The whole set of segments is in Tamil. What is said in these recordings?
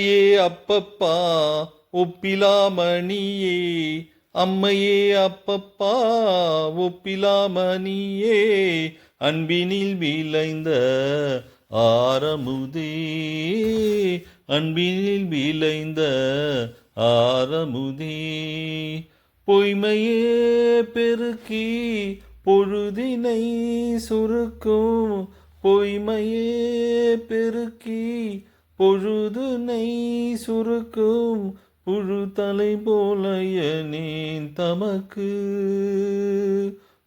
ஏ அப்பப்பா ஒப்பிலாமணியே. அம்மையே அப்பப்பா ஒப்பிலாமணியே. அன்பினில் விளைந்த ஆரமுதே. அன்பினில் விளைந்த ஆரமுதே. பொய்மையே பெருக்கி பொழுதினை சுருக்கும் பொய்மையே பெருக்கி பொழுதுனை சுருக்கும் புழு தலை போலையனேன் தமக்கு.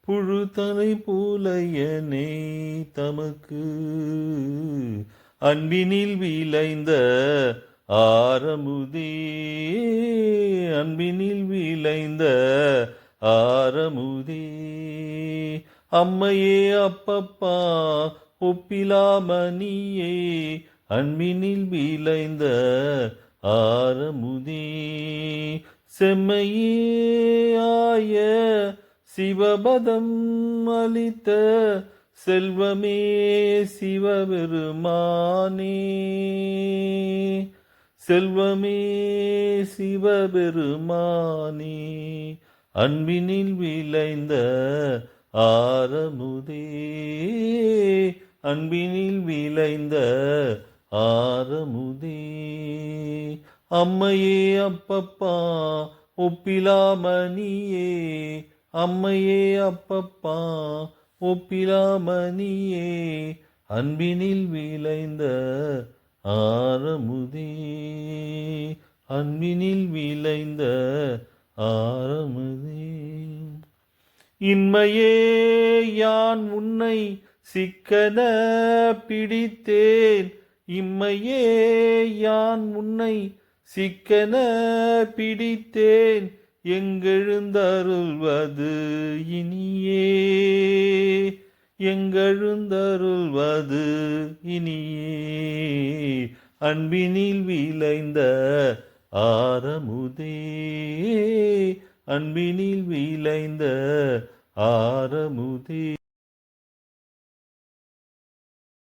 புழு தலை போலையனே தமக்கு. அன்பினில் விளைந்த ஆரமுதே அன்பினில் விளைந்த ஆரமுதே. அம்மையே அப்பப்பா ஒப்பிலாமணியே அன்பினில் விளைந்த ஆரமுதி. செம்மையாய சிவபதம் அளித்த செல்வமே சிவபெருமானே. செல்வமே சிவபெருமானே. அன்பினில் விளைந்த ஆரமுதே. அன்பினில் விளைந்த ஆரமுதே அம்மையே அப்பப்பா ஒப்பிலாமணியே. அம்மையே அப்பப்பா ஒப்பிலாமணியே. அன்பினில் விளைந்த ஆரமுதே அன்பினில் விளைந்த ஆரமுதே இன்மையே யான் உன்னை சிக்கன பிடித்தேன். இம்மையே யான் உன்னை சிக்கன பிடித்தேன். எங்கெழுந்தருள்வது இனியே. எங்கெழுந்தருள்வது இனியே. அன்பினில் விளைந்த ஆரமுதே. அன்பினில் விளைந்த ஆரமுதே.